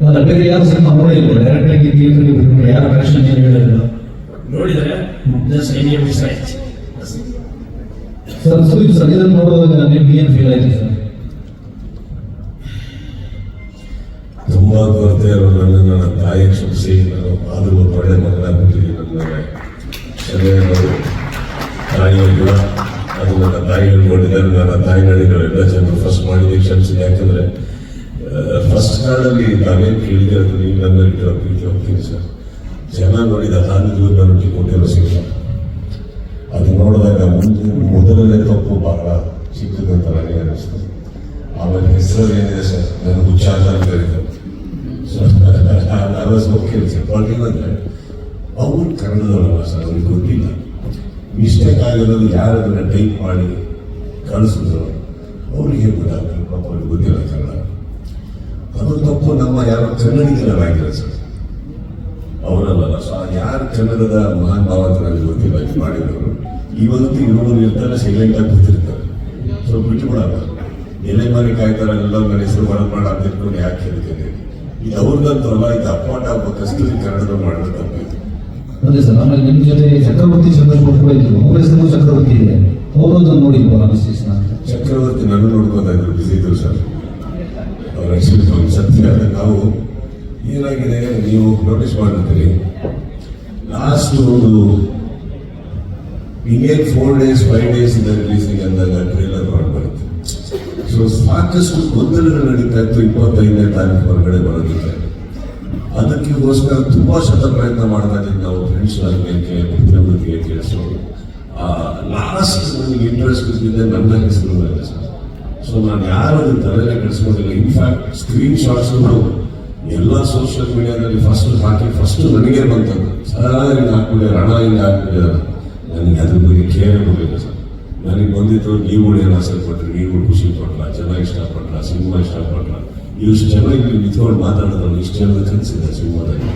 ಅಲ್ಲ ಬೇರೆ ಯಾರು ಸಿನಿಮಾ ನೋಡಿಲ್ವ ಡೈರೆಕ್ಟ್ ಆಗಿ ಥಿಯೇಟರ್ಗೆ ಬಿಟ್ಟು ಯಾರು ಕನೆಕ್ಷನ್ ಏನು ಹೇಳಿಲ್ಲ? ನೋಡಿದರೆ? ಸರ್ ಸುದೀಪ್ ಸರ್ ಇದನ್ನು ನೋಡೋದಾಗ ನಿಮ್ಗೆ ಏನು ಫೀಲ್ ಆಯ್ತು ಸರ್? ತುಂಬಾ ಕೊರತೆ ಇರೋ ನನ್ನ ನನ್ನ ತಾಯಿ ಕ್ಷಮಿಸಿ ನಾನು ಆದರೂ ಒಂದು ಒಳ್ಳೆ ಮಗನಾಗ್ಬಿಟ್ಟಿದ್ದೀನಿ ನನ್ನ ಸರಿಯಾದ ತಾಯಿಯವರು ಕೂಡ. ಅದು ನನ್ನ ತಾಯಿ ಹೇಳ್ಕೊಂಡಿದ್ದಾರೆ. ನನ್ನ ತಾಯಿ ನಡೆಗಳೆಲ್ಲ ಜನರು ಫಸ್ಟ್ ಮಾಡಿದೆ ಕ್ಷಮಿಸಿದೆ ಯಾಕಂದ್ರೆ ಕಾರ್ಡಲ್ಲಿ ನಾವೇನು ಕೇಳಿದೆ ಅದು ನೀವು ನನ್ನ ಇಟ್ಟಿರೋ ಪ್ರೀತಿ ಹೋಗ್ತೀನಿ ಸರ್. ಜನ ನೋಡಿದ ನಾನು ಕೊಟ್ಟಿರೋ ಸಿಗಲ್ಲ ಅದು ನೋಡಿದಾಗ ಮುಂದೆ ಮೊದಲನೇ ತಪ್ಪು ಬಹಳ ಸಿಕ್ಕದಂತ ನನಗೆ ಅನಿಸ್ತದೆ ಆಮೇಲೆ ಹೆಸರು ಏನಿದೆ ಸರ್? ನನಗೆ ಉಚ್ಚಾರ ಕರೀತಾರೆ okay with it. But even ಅವ್ರು ಕನ್ನಡದವರಲ್ಲ ಸರ್, ಅವ್ರಿಗೆ ಗೊತ್ತಿಲ್ಲ. ಮಿಸ್ಟೇಕ್ ಆಗಿರೋದು ಯಾರು ಅದನ್ನ ಟೈಪ್ ಮಾಡಿ ಕಳಿಸಿದ್ರು. ಅವರಿಗೆ ಗೊತ್ತಾಗ್ತದೆ? ಪಾಪ ಅವ್ರಿಗೆ ಗೊತ್ತಿಲ್ಲ ಕನ್ನಡಿಗರಾಗಿರೋ ಸರ್. ಅವರಲ್ಲ ಸೊ ಯಾರು ಕನ್ನಡದ ಮಹಾನ್ ಭಾವ ಅಂತ ನನಗೆ ಗೊತ್ತಿಲ್ಲ ಮಾಡಿದವರು ಇವತ್ತು ಇರೋರು ಇರ್ತಾರೆ ಸೈಲೆಂಟ್ ಆಗಿ ಕೂತಿರ್ತಾರೆ. ಸೊ ಬಿಟ್ಟು ಬಿಡಲ್ಲ ಎಲೆ ಮಾರಿ ಕಾಯ್ತಾರೆ ಎಲ್ಲ ನನ್ನ ಹೆಸರು ಬಡ ಮಾಡ ಅಂತ ಇಟ್ಕೊಂಡು ಯಾಕೆ ಹೇಳ್ತೇನೆ ಇದು ಅವ್ರಿಗಂತೂ ಅಲ್ಲ ಇದು ಅಪ್ಪಾಟ ಒಬ್ಬ ಕಸ್ತೂರಿ ಕನ್ನಡದ ಮಾಡಿದ ತಪ್ಪಿತ್ತು ಅದೇ ಸರ್ ಆಮೇಲೆ ನಿಮ್ಮ ಜೊತೆ ಚಕ್ರವರ್ತಿ ಚಂದ್ರಪುರ ಕೂಡ ಇದ್ರು. ಅವ್ರ ಹೆಸರು ಚಕ್ರವರ್ತಿ ಇದೆ. ಅವರು ಅದನ್ನು ನೋಡಿಲ್ವಾ ಚಕ್ರವರ್ತಿ ನನ್ನ ನೋಡ್ಕೊತಾ ಇದ್ರು ಬಿಸಿ ಇದ್ರು ಸರ್. ಅವ್ರ ಆಕ್ಚುಲಿ ಸತ್ಯ ನಾವು ಏನಾಗಿದೆ ನೀವು ನೋಟಿಸ್ ಮಾಡಿರ್ತೀರಿ ಲಾಸ್ಟ್ ಒಂದು ಇನ್ನೇನು ಫೋರ್ ಡೇಸ್ ಫೈವ್ ಡೇಸ್ ಇಂದ ರಿಲೀಸಿಂಗ್ ಅಂದಾಗ ಟ್ರೇಲರ್ ಮಾಡ್ಬರುತ್ತೆ ಸೊ ಸಾಕಷ್ಟು ಗೊಂದಲಗಳು ನಡೀತಾ ಇತ್ತು ಇಪ್ಪತ್ತೈದನೇ ತಾರೀಕು ಹೊರಗಡೆ ಬರೋದಕ್ಕೆ. ಅದಕ್ಕೋಸ್ಕರ ತುಂಬಾ ಶತ ಪ್ರಯತ್ನ ಮಾಡ್ತಾ ಇದ್ದೀವಿ ನಾವು ಫ್ರೆಂಡ್ಸ್ ಆಗಲಿಕ್ಕೆ ಪ್ರತಿಯೊಬ್ಬರಿಗೆ ಕೇಳಿಸೋದು ಲಾಸ್ಟ್ ನನಗೆ ಇಂಟ್ರೆಸ್ಟ್ ಬಿದ್ದಿದ್ದೆ ನನ್ನ ಹೆಸರು ಸರ್. ಸೊ ನಾನು ಯಾರು ಅದನ್ನ ತಲೆನೇ ಕೆಡಿಸ್ಕೊಂಡಿಲ್ಲ ಇನ್ಫ್ಯಾಕ್ಟ್ ಸ್ಕ್ರೀನ್ ಶಾಟ್ಸ್ ಎಲ್ಲ ಸೋಷಿಯಲ್ ಮೀಡಿಯಾದಲ್ಲಿ ಫಸ್ಟ್ ಹಾಕಿ ಫಸ್ಟ್ ನನಗೆ ಬಂತದ್ದು ಸರ್ ಹಿಂಗೆ ಹಾಕ್ಬಿಡಿ ಹಣ ಹಿಂಗೆ ಹಾಕ್ಬಿಡಿ ನನಗೆ ಅದ್ರ ಬಗ್ಗೆ ಕೇರ್ ಕೊಡಲಿಲ್ಲ ಸರ್. ನನಗೆ ಬಂದಿದ್ದು, ನೀವು ಏನು ಆಸೆ ಪಟ್ರಿ ನೀವು ಖುಷಿ ಪಟ್ಲ ಜನ ಇಷ್ಟಪಟ್ಲ ಸಿನಿಮಾ ಇಷ್ಟಪಟ್ಲ ಇಷ್ಟು ಇಲ್ಲಿ ನಿಂತ್ಕೊಂಡು ಮಾತಾಡೋದ್ರಲ್ಲಿ ಇಷ್ಟು ಜನ ಕನಸಿದೆ ಸಿನಿಮಾದಲ್ಲಿ.